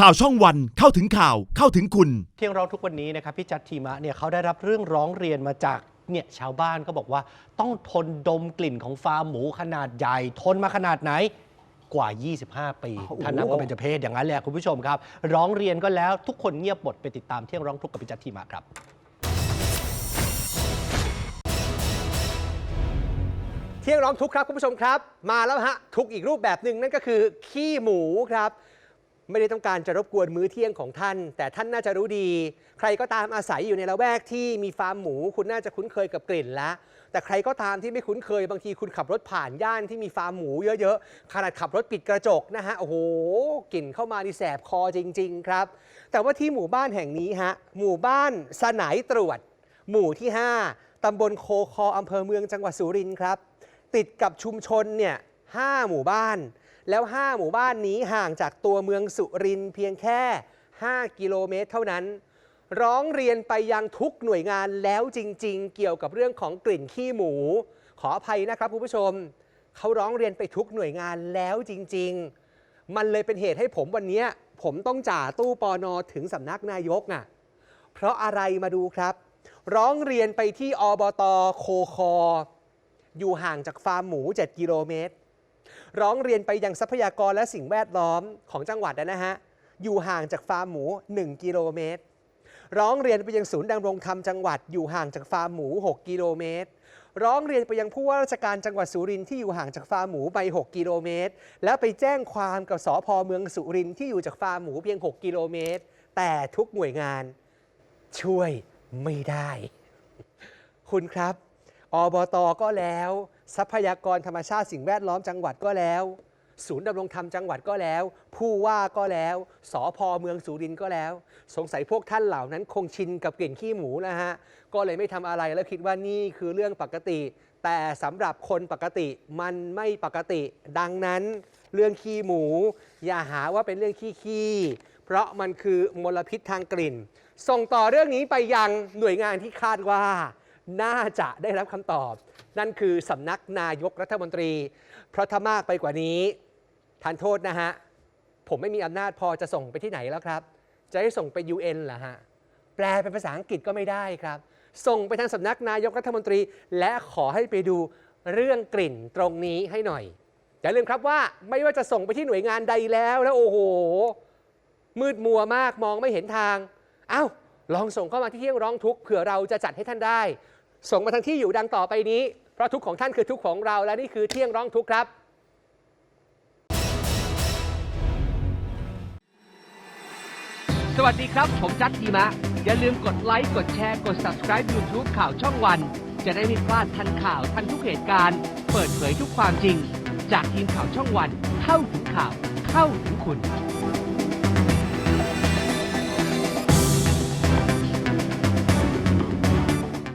ข่าวช่องวันเข้าถึงข่าวเข้าถึงคุณ เที่ยงร้องทุกวันนี้นะครับพี่จัดทีมะเนี่ยเขาได้รับเรื่องร้องเรียนมาจากเนี่ยชาวบ้านก็บอกว่าต้องทนดมกลิ่นของฟาร์มหมูขนาดใหญ่ ทนมาขนาดไหนกว่า 25 ปีท่านนับก็เป็นจะเพศอย่างนั้นแหละคุณผู้ชมครับ ร้องเรียนก็แล้วทุกคนเงียบหมดไปติดตามเที่ยงร้องทุกข์กับพี่จัดทีมะครับ เที่ยงร้องทุกข์ครับคุณผู้ชมครับ มาแล้วฮะทุกข์อีกรูปแบบหนึ่งนั่นก็คือขี้หมูครับ ไม่ได้ต้องการจะรบกวนมื้อเที่ยงของท่าน แต่ท่านน่าจะรู้ดี ใครก็ตามอาศัยอยู่ในละแวกที่มีฟาร์มหมู คุณน่าจะคุ้นเคยกับกลิ่นแล้ว แต่ใครก็ตามที่ไม่คุ้นเคยบางทีคุณขับรถผ่านย่านที่มีฟาร์มหมูเยอะๆขนาดขับรถปิดกระจกนะฮะโอ้โหกลิ่นเข้ามานี่แสบคอจริง ๆ ครับ แต่ว่าที่หมู่บ้านแห่งนี้ฮะหมู่บ้านสนายตรวจ หมู่ที่ 5ตำบลโคคออำเภอเมืองจังหวัดสุรินทร์ครับ ติดกับชุมชนเนี่ยห้าหมู่บ้าน แล้ว 5 หมู่บ้านนี้ห่างจากตัวเมืองสุรินทร์เพียงแค่ 5 กิโลเมตรเท่านั้น ร้องเรียนไปยังทุกหน่วยงานแล้วจริง ๆ เกี่ยวกับเรื่องของกลิ่นขี้หมู ขออภัยนะครับคุณผู้ชม เขาร้องเรียนไปทุกหน่วยงานแล้วจริง ๆ มันเลยเป็นเหตุให้ผมวันนี้ผมต้องจ่าตู้ปอนอถึงสำนักนายกอะเพราะอะไรมาดูครับ ร้องเรียนไปที่อบตโคคอ อยู่ห่างจากฟาร์มหมู 7 กิโลเมตร ร้องเรียนไปยังทรัพยากรและสิ่งแวดล้อมของจังหวัดนะฮะ อยู่ห่างจากฟาร์มหมู 1 กิโลเมตร ร้องเรียนไปยังศูนย์ดำรงธรรมจังหวัดอยู่ห่างจากฟาร์มหมู 6 กิโลเมตร ร้องเรียนไปยังผู้ว่าราชการจังหวัดสุรินทร์ที่อยู่ห่างจากฟาร์มหมูไป 6 กิโลเมตร แล้วไปแจ้งความกับสพเมืองสุรินทร์ที่อยู่จากฟาร์มหมูเพียง 6 กิโลเมตร แต่ทุกหน่วยงาน ช่วยไม่ได้ คุณครับอบตก็แล้ว ทรัพยากรธรรมชาติสิ่งแวดล้อมจังหวัดก็แล้ว ศูนย์ดำรงธรรมจังหวัดก็แล้ว ผู้ว่าก็แล้วสอพอเมืองสุรินทร์ก็แล้ว สงสัยพวกท่านเหล่านั้นคงชินกับกลิ่นขี้หมูนะฮะก็เลยไม่ทำอะไรแล้วคิดว่านี่คือเรื่องปกติ แต่สำหรับคนปกติมันไม่ปกติ ดังนั้น เรื่องขี้หมู อย่าหาว่าเป็นเรื่องขี้ขี้เพราะมันคือมลพิษทางกลิ่น ส่งต่อเรื่องนี้ไปยังหน่วยงานที่คาดว่า น่าจะได้รับคำตอบ นั่นคือสำนักนายกรัฐมนตรี เพราะถ้ามากไปกว่านี้ทานโทษนะฮะ ผมไม่มีอำนาจพอจะส่งไปที่ไหนแล้วครับ จะให้ส่งไป UN เหรอฮะ แปลเป็นภาษาอังกฤษก็ไม่ได้ครับ ส่งไปทางสำนักนายกรัฐมนตรี และขอให้ไปดูเรื่องกลิ่นตรงนี้ให้หน่อยอย่าลืมครับว่าไม่ว่าจะส่งไปที่หน่วยงานใดแล้วแล้วโอ้โห มืดมัวมากมองไม่เห็นทาง เอ้าลองส่งเข้ามาที่เที่ยงร้องทุกข์เผื่อเราจะจัดให้ท่านได้ ส่งมาทางที่อยู่ดังต่อไปนี้ เพราะทุกของท่านคือทุกของเราและนี่คือเที่ยงร้องทุกครับสวัสดีครับ ผมจัดทีมะ อย่าลืมกดไลค์ กดแชร์ กด subscribe YouTube ข่าวช่องวัน จะได้ไม่พลาดทันข่าวทันทุกเหตุการณ์ เปิดเผยทุกความจริง จากทีมข่าวช่องวัน เข้าถึงข่าว เข้าถึงคุณ